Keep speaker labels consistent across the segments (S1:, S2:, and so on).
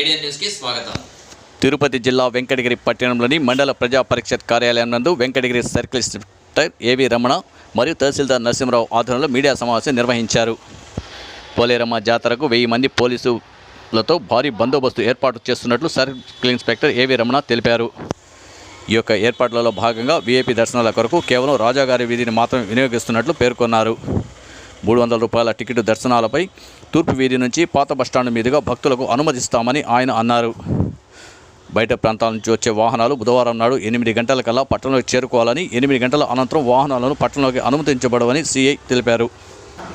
S1: ఏడియన్ న్యూస్కి స్వాగతం.
S2: తిరుపతి జిల్లా వెంకటగిరి పట్టణంలోని మండల ప్రజా పరిషత్ కార్యాలయం నందు వెంకటగిరి సర్కిల్ ఇన్స్పెక్టర్ ఏవి రమణ మరియు తహసీల్దార్ నరసింహరావు ఆధ్వర్యంలో మీడియా సమావేశం నిర్వహించారు. పోలేరమ్మ జాతరకు వెయ్యి మంది పోలీసులతో భారీ బందోబస్తు ఏర్పాటు చేస్తున్నట్లు సర్కిల్ ఇన్స్పెక్టర్ ఏవి రమణ తెలిపారు. ఈ యొక్క ఏర్పాట్లలో భాగంగా వీఐపీ దర్శనాల కొరకు కేవలం రాజాగారి వీధిని మాత్రమే వినియోగిస్తున్నట్లు పేర్కొన్నారు. మూడు వందల రూపాయల టికెట్ దర్శనాలపై తూర్పు వీధి నుంచి పాత బస్టాండ్ మీదుగా భక్తులకు అనుమతిస్తామని ఆయన అన్నారు. బయట ప్రాంతాల నుంచి వచ్చే వాహనాలు బుధవారం నాడు ఎనిమిది గంటల కల్లా పట్టణంలోకి చేరుకోవాలని ఎనిమిది గంటల అనంతరం వాహనాలను పట్టణంలోకి అనుమతించబడవని సిఐ తెలిపారు.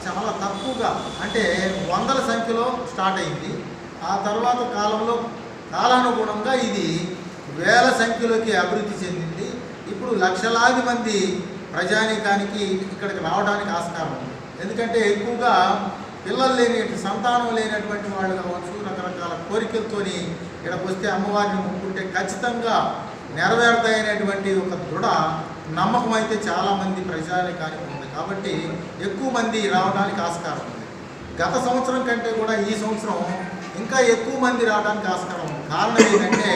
S3: చాలా తక్కువగా అంటే వందల సంఖ్యలో స్టార్ట్ అయింది. ఆ తర్వాత కాలంలో కాలానుగుణంగా ఇది వేల సంఖ్యలోకి అభివృద్ధి చెందింది. ఇప్పుడు లక్షలాది మంది ప్రజానీకానికి ఇక్కడికి రావడానికి ఆస్కారం ఉంది. ఎందుకంటే ఎక్కువగా పిల్లలు లేని సంతానం లేనటువంటి వాళ్ళు కావచ్చు రకరకాల కోరికలతోని ఇక్కడికి వస్తే అమ్మవారిని ముక్కుంటే ఖచ్చితంగా నెరవేరుతాయనేటువంటి ఒక దృఢ నమ్మకం అయితే చాలామంది ప్రజానీకానికి ఉంది. కాబట్టి ఎక్కువ మంది రావడానికి ఆస్కారం ఉంది. గత సంవత్సరం కంటే కూడా ఈ సంవత్సరం ఇంకా ఎక్కువ మంది రావడానికి ఆస్కారం ఉంది. కారణం ఏంటంటే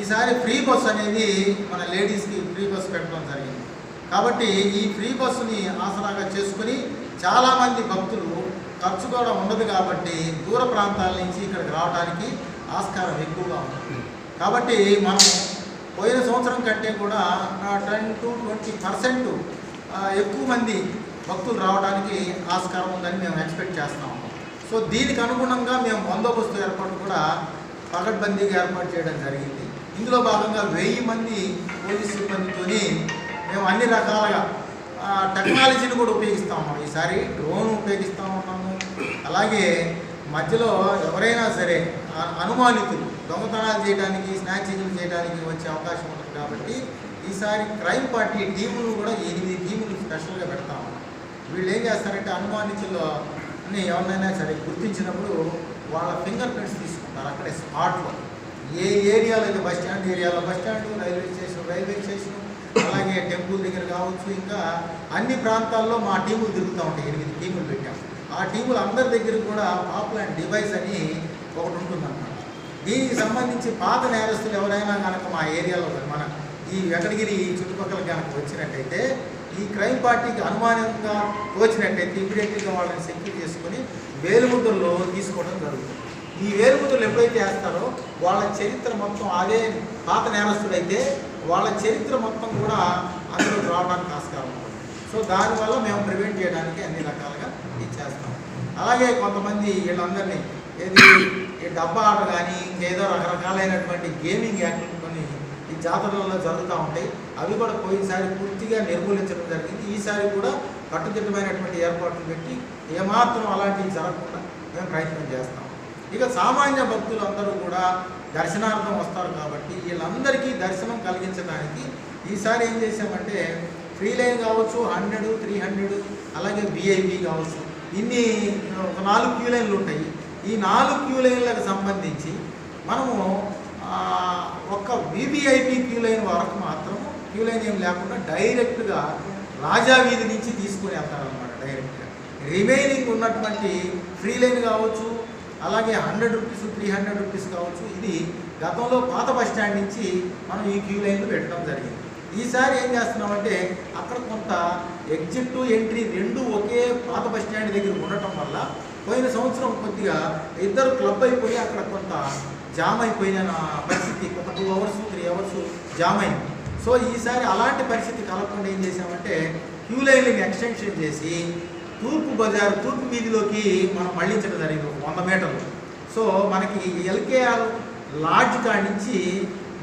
S3: ఈసారి ఫ్రీ బస్ అనేది మన లేడీస్కి ఫ్రీ బస్ పెట్టడం జరిగింది. కాబట్టి ఈ ఫ్రీ బస్సుని ఆసరాగా చేసుకుని చాలామంది భక్తులు ఖర్చు కూడా ఉండదు కాబట్టి దూర ప్రాంతాల నుంచి ఇక్కడికి రావడానికి ఆస్కారం ఎక్కువగా ఉంటుంది. కాబట్టి మనం పోయిన సంవత్సరం కంటే కూడా టెన్ టు ట్వంటీ పర్సెంట్ ఎక్కువ మంది భక్తులు రావడానికి ఆస్కారం ఉందని మేము ఎక్స్పెక్ట్ చేస్తాము సో దీనికి అనుగుణంగా మేము బందోబస్తు ఏర్పాటు కూడా పగడ్బందీగా ఏర్పాటు చేయడం జరిగింది. ఇందులో భాగంగా వెయ్యి మంది పోలీస్ సిబ్బందితోని మేము అన్ని రకాలుగా టెక్నాలజీని కూడా ఉపయోగిస్తాము ఈసారి డ్రోన్ ఉపయోగిస్తూ ఉన్నాము. అలాగే మధ్యలో ఎవరైనా సరే అనుమానితులు దొంగతనాలు చేయడానికి స్నాచింగ్లు చేయడానికి వచ్చే అవకాశం ఉంటుంది కాబట్టి ఈసారి క్రైమ్ పార్టీ టీములు కూడా ఎనిమిది టీములు స్పెషల్గా పెడతా ఉన్నాం. వీళ్ళు ఏం చేస్తారంటే అనుమానితులు అని ఎవరినైనా సరే గుర్తించినప్పుడు వాళ్ళ ఫింగర్ ప్రింట్స్ తీసుకుంటారు అక్కడే స్పాట్లో. ఏ ఏరియాలో అయితే బస్ స్టాండ్ ఏరియాలో bus stand railway station railway station అలాగే టెంపుల్ దగ్గర కావచ్చు ఇంకా అన్ని ప్రాంతాల్లో మా టీములు తిరుగుతూ ఉంటాయి. ఎనిమిది టీములు పెట్టాం. ఆ టీములు అందరి దగ్గర కూడా పాపులర్ డివైస్ అని ఒకటి ఉంటుందన్నమాట. దీనికి సంబంధించి పాత నేరస్తులు ఎవరైనా కనుక మా ఏరియాలో మన ఈ వెంకటగిరి చుట్టుపక్కల కనుక వచ్చినట్టయితే ఈ క్రైమ్ పార్టీకి అనుమానంగా తోచినట్టయితే ఇమీడియట్గా వాళ్ళని సెక్యూర్ చేసుకొని వేలుముద్రలో తీసుకోవడం జరుగుతుంది. ఈ వేలుముద్రలు ఎప్పుడైతే వేస్తారో వాళ్ళ చరిత్ర మొత్తం అదే పాత నేరస్తులైతే వాళ్ళ చరిత్ర మొత్తం కూడా అందులో రావడానికి ఆస్కారం ఉంటుంది. సో దానివల్ల మేము ప్రివెంట్ చేయడానికి అన్ని రకాలుగా ఇది చేస్తాం. అలాగే కొంతమంది వీళ్ళందరినీ ఏది ఈ డబ్బా ఆట కానీ ఇంకేదో రకరకాలైనటువంటి గేమింగ్ యాక్టివిటీ కొన్ని ఈ జాతరలలో జరుగుతూ ఉంటాయి. అవి కూడా పోయినసారి పూర్తిగా నిర్మూలించడం జరిగింది. ఈసారి కూడా కట్టుదిట్టమైనటువంటి ఏర్పాట్లు పెట్టి ఏమాత్రం అలాంటివి జరగకుండా మేము ప్రయత్నం చేస్తాం. ఇక సామాన్య భక్తులు అందరూ కూడా దర్శనార్థం వస్తారు కాబట్టి వీళ్ళందరికీ దర్శనం కలిగించడానికి ఈసారి ఏం చేసామంటే ఫ్రీ లైన్ కావచ్చు హండ్రెడ్ త్రీ హండ్రెడ్ అలాగే విఐపి కావచ్చు. ఇన్ని ఒక నాలుగు క్యూ లైన్లు ఉంటాయి. ఈ నాలుగు క్యూ లైన్లకు సంబంధించి మనము ఒక్క వివిఐపి క్యూ లైన్ వరకు మాత్రం క్యూ లైన్ ఏం లేకుండా డైరెక్ట్గా రాజా వీధి నుంచి తీసుకుని వెళ్తారనమాట డైరెక్ట్గా. రిమైనింగ్ ఉన్నటువంటి ఫ్రీ లైన్ కావచ్చు అలాగే hundred rupees three hundred rupees కావచ్చు. ఇది గతంలో పాత బస్ స్టాండ్ నుంచి మనం ఈ క్యూ లైన్లు పెట్టడం జరిగింది. ఈసారి ఏం చేస్తున్నామంటే అక్కడ కొంత ఎగ్జిట్ ఎంట్రీ రెండు ఒకే పాత బస్ స్టాండ్ దగ్గర ఉండటం వల్ల పోయిన సంవత్సరం కొద్దిగా ఇద్దరు క్లబ్ అయిపోయి అక్కడ కొంత జామ్ అయిపోయిన పరిస్థితి. ఒక two hours three hours jam అయింది. సో ఈసారి అలాంటి పరిస్థితి కలగకుండా ఏం చేసామంటే క్యూ లైన్లని ఎక్స్టెన్షన్ చేసి తూర్పు బజార్ తూర్పు వీధిలోకి మనం మళ్ళించడం జరిగింది ఒక వంద మీటర్లు. సో మనకి ఎల్కేఆర్ లాడ్జ్ కాడి నుంచి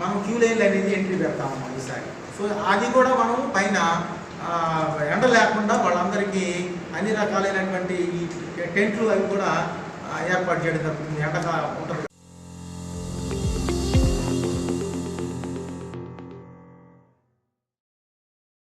S3: మనం క్యూ లైన్లు అనేది ఎంట్రీ పెడతాము ఈసారి. సో అది కూడా మనం పైన ఎండ లేకుండా వాళ్ళందరికీ అన్ని రకాలైనటువంటి ఈ టెంట్లు అవి కూడా ఏర్పాటు చేయడం జరుగుతుంది. ఎండగా ఉంటారు